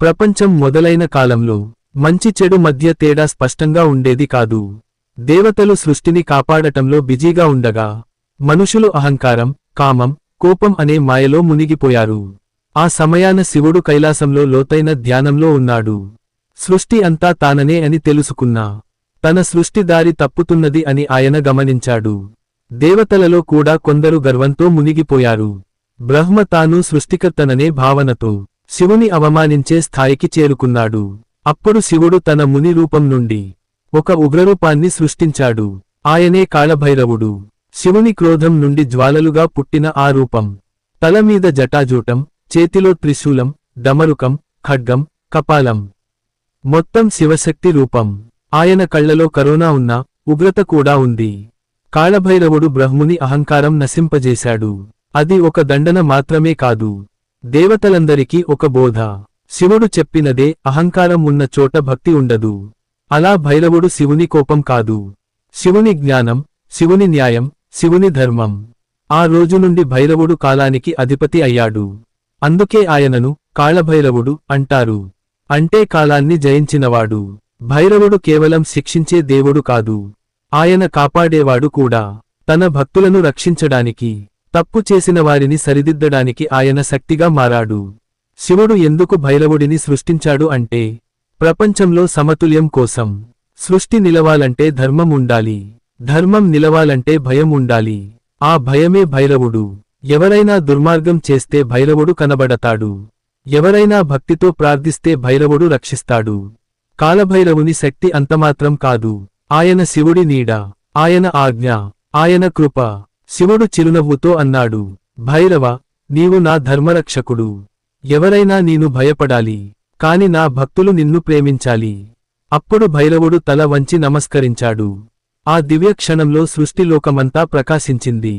ప్రపంచం మొదలైన కాలంలో మంచి చెడు మధ్య తేడా స్పష్టంగా ఉండేది కాదు. దేవతలు సృష్టిని కాపాడటంలో బిజీగా ఉండగా మనుషులు అహంకారం కామం కోపం అనే మాయలో మునిగిపోయారు. ఆ సమయాన శివుడు కైలాసంలో లోతైన ధ్యానంలో ఉన్నాడు. సృష్టి అంతా తాననే అని తెలుసుకున్నా. తన సృష్టి దారి తప్పుతున్నది అని ఆయన గమనించాడు. దేవతలలో కూడా కొందరు గర్వంతో మునిగిపోయారు. బ్రహ్మ తాను సృష్టికర్తననే భావనతో. శివుని అవమానించే స్థాయికి చేరుకున్నాడు. అప్పుడు శివుడు తన ముని రూపం నుండి ఒక ఉగ్రరూపాన్ని సృష్టించాడు. ఆయనే కాళభైరవుడు శివుని క్రోధం నుండి జ్వాలలుగా పుట్టిన ఆ రూపం. తలమీద జటాజూటం చేతిలో త్రిశూలం డమరుకం ఖడ్గం కపాలం. మొత్తం శివశక్తి రూపం. ఆయన కళ్ళలో కరోనా ఉన్న ఉగ్రత కూడా ఉంది. కాళభైరవుడు బ్రహ్ముని అహంకారం నశింపజేశాడు. అది ఒక దండన మాత్రమే కాదు. దేవతలందరికీ ఒక బోధ. శివుడు చెప్పినదే అహంకారం ఉన్న చోట భక్తి ఉండదు. అలా భైరవుడు శివుని కోపం కాదు. శివుని జ్ఞానం శివుని న్యాయం శివుని ధర్మం. ఆ రోజు నుండి భైరవుడు కాలానికి అధిపతి అయ్యాడు. అందుకే ఆయనను కాళభైరవుడు అంటారు. అంటే కాలాన్ని జయించినవాడు. భైరవుడు కేవలం శిక్షించే దేవుడు కాదు. ఆయన కాపాడేవాడు కూడా. తన భక్తులను రక్షించడానికి. తప్పు చేసిన వారిని సరిదిద్దడానికి ఆయన శక్తిగా మారాడు. శివుడు ఎందుకు భైరవుడిని సృష్టించాడు అంటే ప్రపంచంలో సమతుల్యం కోసం. సృష్టి నిలవాలంటే ధర్మం ఉండాలి. ధర్మం నిలవాలంటే భయం ఉండాలి. ఆ భయమే భైరవుడు. ఎవరైనా దుర్మార్గం చేస్తే భైరవుడు కనబడతాడు. ఎవరైనా భక్తితో ప్రార్థిస్తే భైరవుడు రక్షిస్తాడు. కాలభైరవుని శక్తి అంతమాత్రం కాదు. ఆయన శివుడి నీడ ఆయన ఆజ్ఞ ఆయన కృప శివుడు చిరునవ్వుతో అన్నాడు భైరవ నీవు నా ధర్మరక్షకుడు. ఎవరైనా నీను భయపడాలి కాని నా భక్తులు నిన్ను ప్రేమించాలి. అప్పుడు భైరవుడు తల వంచి నమస్కరించాడు. ఆ దివ్యక్షణంలో సృష్టిలోకమంతా ప్రకాశించింది.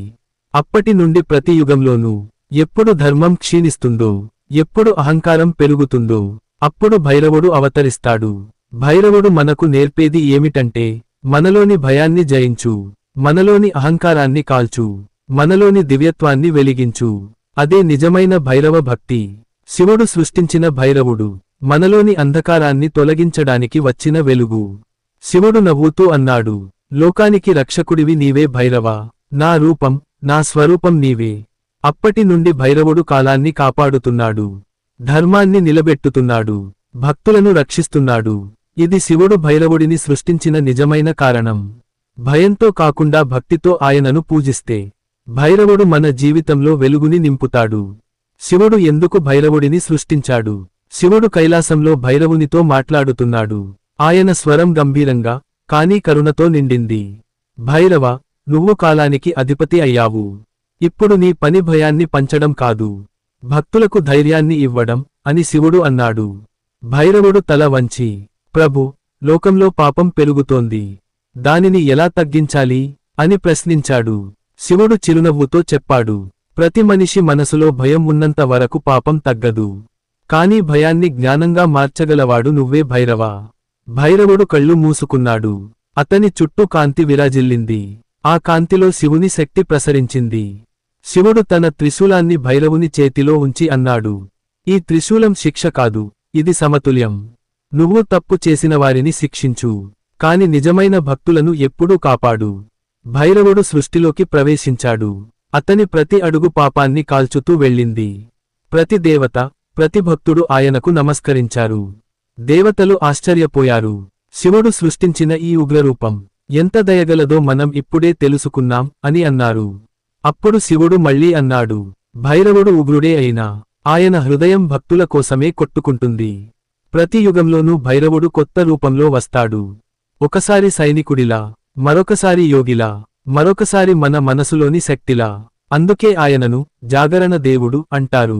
అప్పటి నుండి ప్రతి యుగంలోనూ ఎప్పుడు ధర్మం క్షీణిస్తుందో ఎప్పుడు అహంకారం పెరుగుతుందో అప్పుడు భైరవుడు అవతరిస్తాడు. భైరవుడు మనకు నేర్పేది ఏమిటంటే మనలోని భయాన్ని జయించు. మనలోని అహంకారాన్ని కాల్చు. మనలోని దివ్యత్వాన్ని వెలిగించు. అదే నిజమైన భైరవ భక్తి. శివుడు సృష్టించిన భైరవుడు. మనలోని అంధకారాన్ని తొలగించడానికి వచ్చిన వెలుగు. శివుడు నవ్వుతూ అన్నాడు లోకానికి రక్షకుడివి నీవే భైరవ. నా రూపం నా స్వరూపం నీవే. అప్పటి నుండి భైరవుడు కాలాన్ని కాపాడుతున్నాడు. ధర్మాన్ని నిలబెట్టుతున్నాడు. భక్తులను రక్షిస్తున్నాడు. ఇది శివుడు భైరవుడిని సృష్టించిన నిజమైన కారణం. భయంతో కాకుండా భక్తితో ఆయనను పూజిస్తే భైరవుడు మన జీవితంలో వెలుగుని నింపుతాడు. శివుడు ఎందుకు భైరవుడిని సృష్టించాడు? శివుడు కైలాసంలో భైరవునితో మాట్లాడుతున్నాడు. ఆయన స్వరం గంభీరంగా కానీ కరుణతో నిండింది. భైరవ నువ్వు కాలానికి అధిపతి అయ్యావు. ఇప్పుడు నీ పని భయాన్ని పంచడం కాదు. భక్తులకు ధైర్యాన్ని ఇవ్వడం అని శివుడు అన్నాడు. భైరవుడు తల వంచి ప్రభు లోకంలో పాపం పెరుగుతోంది. దానిని ఎలా తగ్గించాలి? అని ప్రశ్నించాడు. శివుడు చిరునవ్వుతో చెప్పాడు ప్రతి మనిషి మనసులో భయం ఉన్నంత వరకు పాపం తగ్గదు. కాని భయాన్ని జ్ఞానంగా మార్చగలవాడు నువ్వే భైరవా. భైరవుడు కళ్ళు మూసుకున్నాడు. అతని చుట్టూ కాంతి విరాజిల్లింది. ఆ కాంతిలో శివుని శక్తి ప్రసరించింది. శివుడు తన త్రిశూలాన్ని భైరవుని చేతిలో ఉంచి అన్నాడు ఈ త్రిశూలం శిక్ష కాదు ఇది సమతుల్యం. నువ్వు తప్పు చేసిన వారిని శిక్షించు. కాని నిజమైన భక్తులను ఎప్పుడూ కాపాడు. భైరవుడు సృష్టిలోకి ప్రవేశించాడు. అతని ప్రతి అడుగు పాపాన్ని కాల్చుతూ వెళ్ళింది. ప్రతి దేవత ప్రతి భక్తుడు ఆయనకు నమస్కరించారు. దేవతలు ఆశ్చర్యపోయారు. శివుడు సృష్టించిన ఈ ఉగ్రరూపం ఎంత దయగలదో మనం ఇప్పుడే తెలుసుకున్నాం అని అన్నారు. అప్పుడు శివుడు మళ్ళీ అన్నాడు భైరవుడు ఉగ్రుడే అయినా ఆయన హృదయం భక్తుల కోసమే కొట్టుకుంటుంది. ప్రతి యుగంలోనూ భైరవుడు కొత్త రూపంలో వస్తాడు. ఒకసారి సైనికుడిలా మరొకసారి యోగిలా మరొకసారి మన మనసులోని శక్తిలా. అందుకే ఆయనను జాగరణ దేవుడు అంటారు.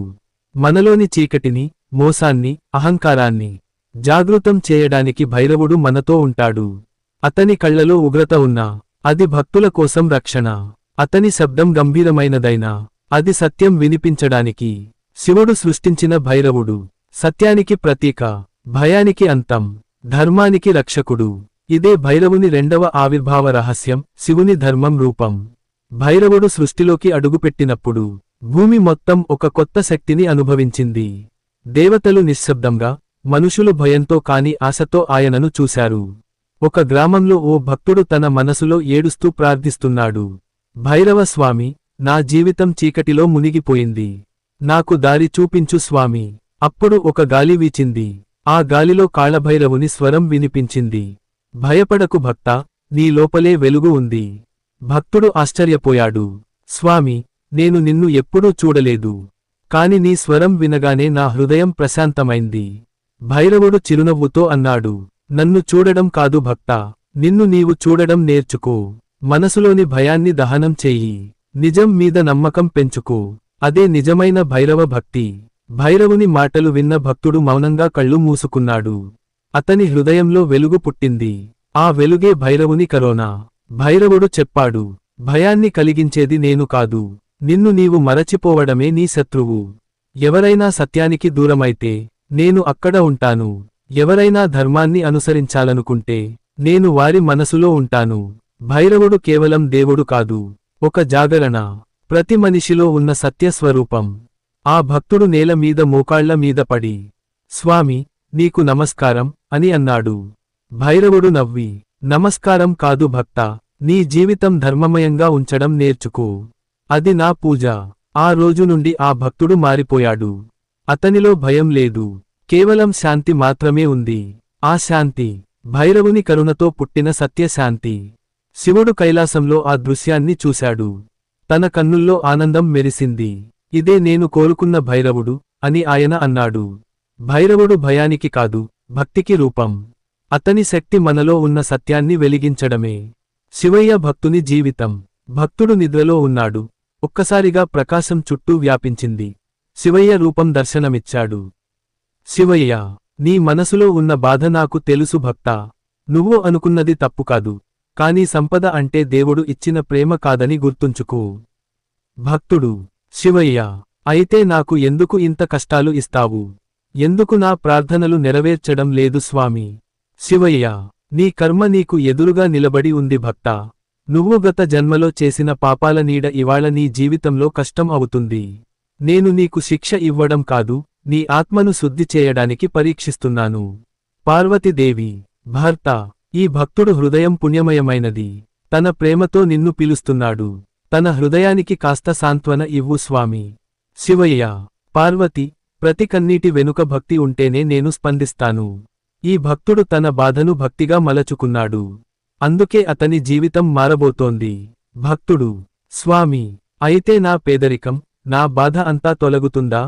మనలోని చీకటిని మోసాన్ని అహంకారాన్ని జాగృతం చేయడానికి భైరవుడు మనతో ఉంటాడు. అతని కళ్ళలో ఉగ్రత ఉన్నా అది భక్తుల కోసం రక్షణ. అతని శబ్దం గంభీరమైనదైనా అది సత్యం వినిపించడానికి. శివుడు సృష్టించిన భైరవుడు సత్యానికి ప్రతీక భయానికి అంతం ధర్మానికి రక్షకుడు. ఇదే భైరవుని రెండవ ఆవిర్భావ రహస్యం శివుని ధర్మం రూపం. భైరవుడు సృష్టిలోకి అడుగుపెట్టినప్పుడు భూమి మొత్తం ఒక కొత్త శక్తిని అనుభవించింది. దేవతలు నిశ్శబ్దంగా మనుషులు భయంతో కాని ఆశతో ఆయనను చూశారు. ఒక గ్రామంలో ఓ భక్తుడు తన మనసులో ఏడుస్తూ ప్రార్థిస్తున్నాడు. భైరవ స్వామి నా జీవితం చీకటిలో మునిగిపోయింది. నాకు దారి చూపించు స్వామి. అప్పుడు ఒక గాలి వీచింది. ఆ గాలిలో కాళభైరవుని స్వరం వినిపించింది. భయపడకు భక్త నీ లోపలే వెలుగు ఉంది. భక్తుడు ఆశ్చర్యపోయాడు. స్వామి నేను నిన్ను ఎప్పుడూ చూడలేదు. కాని నీ స్వరం వినగానే నా హృదయం ప్రశాంతమైంది. భైరవుడు చిరునవ్వుతో అన్నాడు నన్ను చూడడం కాదు భక్త నిన్ను నీవు చూడడం నేర్చుకో. మనసులోని భయాన్ని దహనం చెయ్యి నిజం మీద నమ్మకం పెంచుకో. అదే నిజమైన భైరవ భక్తి. భైరవుని మాటలు విన్న భక్తుడు మౌనంగా కళ్ళు మూసుకున్నాడు. అతని హృదయంలో వెలుగు పుట్టింది. ఆ వెలుగే భైరవుని కరోనా. భైరవుడు చెప్పాడు భయాన్ని కలిగించేది నేను కాదు. నిన్ను నీవు మరచిపోవడమే నీ శత్రువు. ఎవరైనా సత్యానికి దూరమైతే నేను అక్కడ ఉంటాను. ఎవరైనా ధర్మాన్ని అనుసరించాలనుకుంటే నేను వారి మనసులో ఉంటాను. భైరవుడు కేవలం దేవుడు కాదు. ఒక జాగరణ. ప్రతి మనిషిలో ఉన్న సత్యస్వరూపం. ఆ భక్తుడు నేల మీద మోకాళ్ళ మీద పడి స్వామి నీకు నమస్కారం అని అన్నాడు. భైరవుడు నవ్వి నమస్కారం కాదు భక్త నీ జీవితం ధర్మమయంగా ఉంచడం నేర్చుకో. అది నా పూజ. ఆ రోజు నుండి ఆ భక్తుడు మారిపోయాడు. అతనిలో భయం లేదు. కేవలం శాంతి మాత్రమే ఉంది. ఆ శాంతి భైరవుని కరుణతో పుట్టిన సత్యశాంతి శివుడు కైలాసంలో ఆ దృశ్యాన్ని చూశాడు. తన కన్నుల్లో ఆనందం మెరిసింది. ఇదే నేను కోరుకున్న భైరవుడు అని ఆయన అన్నాడు. భైరవుడు భయానికి కాదు భక్తికి రూపం. అతని శక్తి మనలో ఉన్న సత్యాన్ని వెలిగించడమే. శివయ్య భక్తుని జీవితం. భక్తుడు నిద్రలో ఉన్నాడు. ఒక్కసారిగా ప్రకాశం చుట్టూ వ్యాపించింది. శివయ్య రూపం దర్శనమిచ్చాడు. శివయ్య నీ మనసులో ఉన్న బాధ నాకు తెలుసు భక్తా. నువ్వు అనుకున్నది తప్పు కాదు. కాని సంపద అంటే దేవుడు ఇచ్చిన ప్రేమ కాదని గుర్తుంచుకో. భక్తుడు శివయ్య అయితే నాకు ఎందుకు ఇంత కష్టాలు ఇస్తావు? ఎందుకు నా ప్రార్థనలు నెరవేర్చడం లేదు స్వామి? శివయ్య నీ కర్మ నీకు ఎదురుగా నిలబడి ఉంది భక్త. నువ్వు గత జన్మలో చేసిన పాపాల నీడ ఇవాళ నీ జీవితంలో కష్టం అవుతుంది. నేను నీకు శిక్ష ఇవ్వడం కాదు నీ ఆత్మను శుద్ధి చేయడానికి పరీక్షిస్తున్నాను. పార్వతీదేవి భర్త ఈ భక్తుడు హృదయం పుణ్యమయమైనది. తన ప్రేమతో నిన్ను పిలుస్తున్నాడు. తన హృదయానికి కాస్త సాంత్వన ఇవ్వు స్వామి. శివయ్య పార్వతి ప్రతి కన్నీటి వెనుక భక్తి ఉంటేనే నేను స్పందిస్తాను. ఈ భక్తుడు తన బాధను భక్తిగా మలచుకున్నాడు. అందుకే అతని జీవితం మారబోతోంది. భక్తుడు స్వామి అయితే నా పేదరికం నా బాధ అంతా తొలగుతుందా?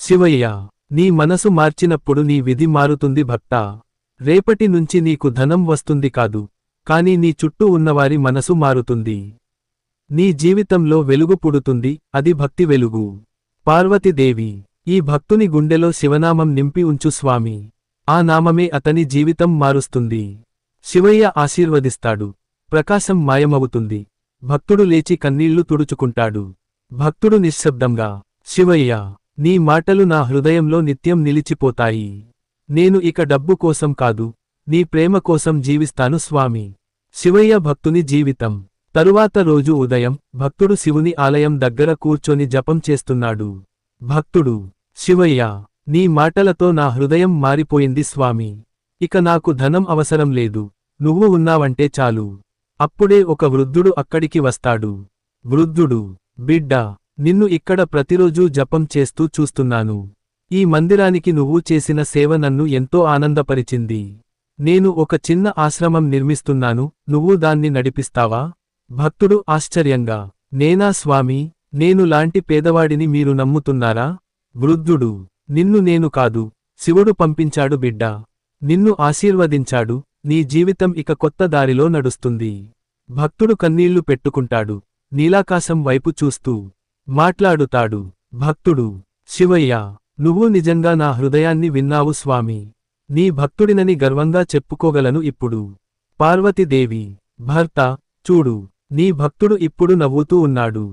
శివయ్య నీ మనసు మార్చినప్పుడు నీ విధి మారుతుంది భక్తా. రేపటి నుంచి నీకు ధనం వస్తుంది కాదు కాని నీ చుట్టూ ఉన్నవారి మనసు మారుతుంది. నీ జీవితంలో వెలుగు పుడుతుంది అది భక్తి వెలుగు. పార్వతీదేవి ఈ భక్తుని గుండెలో శివనామం నింపి ఉంచు స్వామి. ఆ నామమే అతని జీవితం మారుస్తుంది. శివయ్య ఆశీర్వదిస్తాడు. ప్రకాశం మాయమవుతుంది. భక్తుడు లేచి కన్నీళ్ళు తుడుచుకుంటాడు. భక్తుడు నిశ్శబ్దంగా శివయ్య నీ మాటలు నా హృదయంలో నిత్యం నిలిచిపోతాయి. నేను ఇక డబ్బు కోసం కాదు నీ ప్రేమ కోసం జీవిస్తాను స్వామి. శివయ్య భక్తుని జీవితం. తరువాత రోజు ఉదయం భక్తుడు శివుని ఆలయం దగ్గర కూర్చొని జపం చేస్తున్నాడు. భక్తుడు శివయ్య నీ మాటలతో నా హృదయం మారిపోయింది స్వామి. ఇక నాకు ధనం అవసరం లేదు. నువ్వు ఉన్నావంటే చాలు. అప్పుడే ఒక వృద్ధుడు అక్కడికి వస్తాడు. వృద్ధుడు బిడ్డ నిన్ను ఇక్కడ ప్రతిరోజూ జపం చేస్తూ చూస్తున్నాను. ఈ మందిరానికి నువ్వు చేసిన సేవ నన్ను ఎంతో ఆనందపరిచింది. నేను ఒక చిన్న ఆశ్రమం నిర్మిస్తున్నాను. నువ్వు దాన్ని నడిపిస్తావా? భక్తుడు ఆశ్చర్యంగా నేనా స్వామి? నేను లాంటి పేదవాడిని మీరు నమ్ముతున్నారా? వృద్ధుడు నిన్ను నేను కాదు శివుడు పంపించాడు బిడ్డ. నిన్ను ఆశీర్వదించాడు నీ జీవితం ఇక కొత్త దారిలో నడుస్తుంది. భక్తుడు కన్నీళ్ళు పెట్టుకుంటాడు నీలాకాశం వైపు చూస్తూ మాట్లాడుతాడు. భక్తుడు శివయ్య నువ్వు నిజంగా నా హృదయాన్ని విన్నావు స్వామి. నీ భక్తుడినని గర్వంగా చెప్పుకోగలను ఇప్పుడు. పార్వతీదేవి భర్త చూడు నీ భక్తుడు ఇప్పుడు నవ్వుతూ ఉన్నాడు.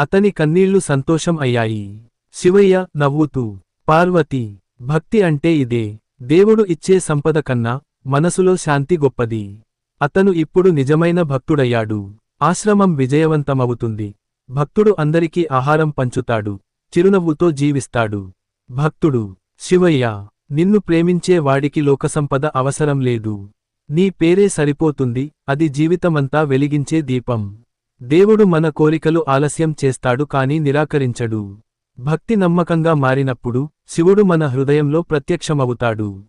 అతని కన్నీళ్ళు సంతోషం అయ్యాయి. శివయ్య నవ్వుతూ పార్వతి భక్తి అంటే ఇదే. దేవుడు ఇచ్చే సంపద కన్నా మనసులో శాంతి గొప్పది. అతను ఇప్పుడు నిజమైన భక్తుడయ్యాడు. ఆశ్రమం విజయవంతమవుతుంది. భక్తుడు అందరికీ ఆహారం పంచుతాడు. చిరునవ్వుతో జీవిస్తాడు. భక్తుడు శివయ్య నిన్ను ప్రేమించే వాడికి లోకసంపద అవసరం లేదు. నీ పేరే సరిపోతుంది. అది జీవితమంతా వెలిగించే దీపం. దేవుడు మన కోరికలు ఆలస్యం చేస్తాడు కాని నిరాకరించడు. భక్తి నమ్మకంగా మారినప్పుడు శివుడు మన హృదయంలో ప్రత్యక్షమవుతాడు.